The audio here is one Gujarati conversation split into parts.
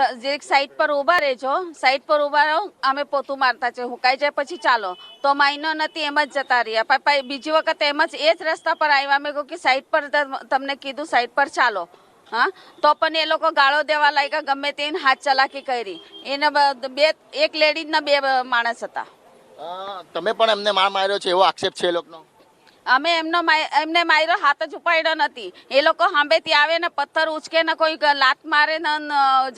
જરીક સાઈડ પર ઊભા રહેજો સાઈડ પર ઊભા રહો, અમે પોતું મારતા છે હુકાઈ જાય પછી ચાલો. તો માઇનો નથી, એમ જ જતા રહ્યા. પાપા બીજી વખત એમ જ, એ જ રસ્તા પર આવ્યા. મેં કહ્યું કે સાઈડ પર તમ- તમને કીધું સાઈડ પર ચાલો. હા? તો પણ એ લોકો ગાળો દેવા લાગ્યા, ગમે તેને હાથ ચલાકી કરી. એને બે, એક લેડીઝના બે માણસ હતા. તમે પણ એમને માર માર્યો છે એવો આક્ષેપ છે એ લોકોનો? અમે એમનો એમને માર્યો હાથ જ ઉપાડ્યો નથી. એ લોકો હાંભેથી આવે ને પથ્થર ઉચકે ને કોઈ લાત મારે ને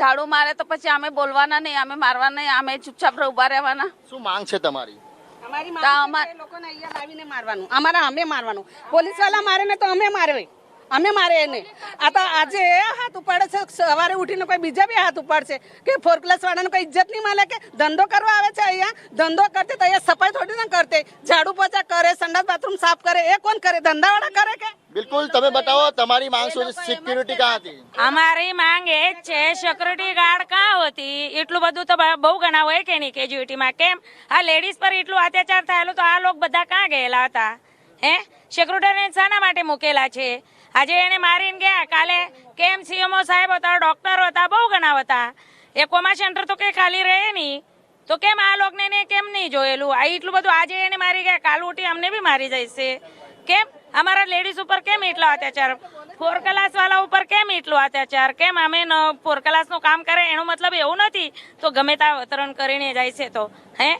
ઝાડુ મારે તો પછી અમે બોલવાના નહીં અમે મારવાના નહીં અમે ચૂપચાપ ઊભા રહેવાના. શું માંગ છે તમારી? અમારી માંગ છે લોકોને અહીંયા લાવીને મારવાનું. અમારા અમે મારવાનું. પોલીસવાળા મારે ને તો અમે મારે અમે મારે એને. આ તો આજે એ હાથ ઉપાડે છે. સવારે ઉઠીને કોઈ બીજા બી હાથ ઉપાડશે. કે ફોર ક્લાસ વાળાને કોઈ ઇજ્જત નહીં મળે કે ધંધો કરવા આવે છે અહીંયા? ધંધો કરતે તો અહીંયા સફાઈ થોડી ના કરતે ઝાડુ પોચા કરે સંડાસ બાથરૂમ સાફ કરે એ કોણ કરે? ધંધાવાળા કરે કે? બિલકુલ તમે બતાવો તમારી માંગ શું સિક્યુરિટી ક્યાં હતી? અમારી માંગ એ જ છે સિક્યુરિટી ગાર્ડ ક્યાં હોતી? એટલું બધું તો બહુ ઘણા હોય કે નહીં કેજ્યુટીમાં કેમ? આ લેડીઝ પર એટલું અત્યાચાર થયેલું તો આ લોકો બધા ક્યાં ગયેલા હતા? હે? સિક્યુરિટીને શાના માટે મૂકેલા છે? આજે એને મારીને ગયા. કાલે કેમ સીએમઓ સાહેબ હતા ડોક્ટર હતા, બહુ ઘણા હતા. એ કોમા સેન્ટર તો કે ખાલી રહે નહીં. તો કેમ આ લોકોને એને કેમ નહીં જોયેલું? આ એટલું બધું આજે એને મારી ગયા. કાલ ઉઠી અમને બી મારી જશે કેમ? અમારા લેડીઝ ઉપર કેમ એટલો અત્યાચાર? ફોર ક્લાસ વાળા ઉપર કેમ એટલો અત્યાચાર? કેમ અમે ફોર ક્લાસનું કામ કરે? એનો મતલબ એવું નથી. તો ગમે ત્યાં અવતરણ કરીને જાય છે તો. હે?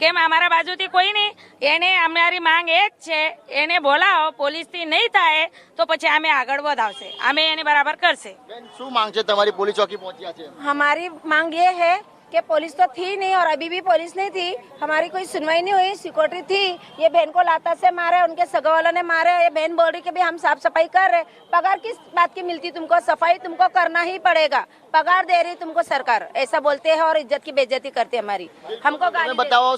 કેમ અમારા બાજુથી કોઈ નહીં? એને અમારી માંગ એ જ છે. એને બોલાવો પોલીસથી નહીં થાય તો પછી અમે આગળ વધાવશે. અમે એને બરાબર કરશે. શું માંગ છે? તમારી પોલીસ ચોકી પહોંચ્યા છે. હમારી માંગ એ હૈ कि पुलिस तो थी नहीं और अभी भी पुलिस नहीं थी? हमारी कोई सुनवाई नहीं हुई सिक्योरिटी थी। ये बहन को लाता से मारे उनके सगा वालों ने मारे ये बहन बोल रही कि भी हम साफ़ सफ़ाई कर रहे। पगार किस बात की मिलती तुमको? सफ़ाई तुमको करना ही पड़ेगा। पगार दे रही तुमको सरकार। ऐसा बोलते है और इज़्ज़त की बेज्जती करती है हमारी। हमको बताओ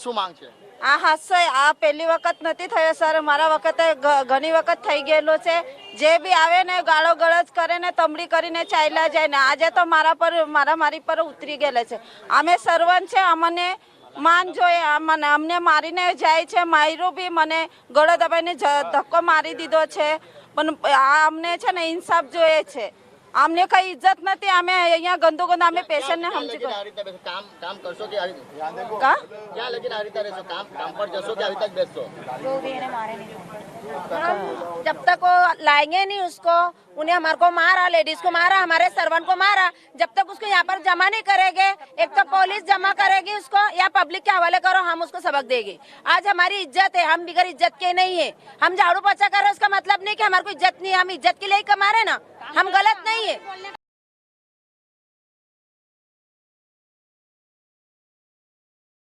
આ હાસ્ય આ પહેલી વખત નથી થયો, સર. મારા વખતે ઘણી વખત થઈ ગયેલો છે. જે બી આવે ને, ગાળો ગળજ કરે ને, તમડી કરીને ચાલ્યા જાય ને, આજે તો મારા પર, મારા, મારી પર ઉતરી ગયેલા છે. અમે સર્વન છે, અમને માન જોઈએ. અમને અમને મારીને જાય છે માયરું બી મને ગળો દબાઈને ધક્કો મારી દીધો છે. પણ આ અમને છે ને, ઇન્સાફ જોઈએ છે. અમને કઈ ઇજ્જત નથી અમે અહીંયા ગંદો ગંદો અમે પેશન્ટ ને સમજી કામ કામ કરશો કે આવી કા? ક્યાં લગીને આવી રીતે રહેશો? કામ કામ પર જશો કે આવી રીતે બેસશો? જબ તક લાએંગે નહીં ઉસકો उन्हें हमारे को मारा लेडीज़ को मारा, हमारे सर्वेंट को मारा। जब तक उसको यहाँ पर जमा नहीं करेंगे, एक तो पुलिस जमा करेगी उसको, या पब्लिक के हवाले करो, हम उसको सबक देगी। आज हमारी इज़्ज़त है, हम बिगड़ इज़्ज़त के नहीं है। हम झाड़ू पोछा कर रहे उसका मतलब नहीं की हमारे को इज़्ज़त नहीं है, हम इज़्ज़त के लिए कमा रहे ना। हम गलत नहीं है।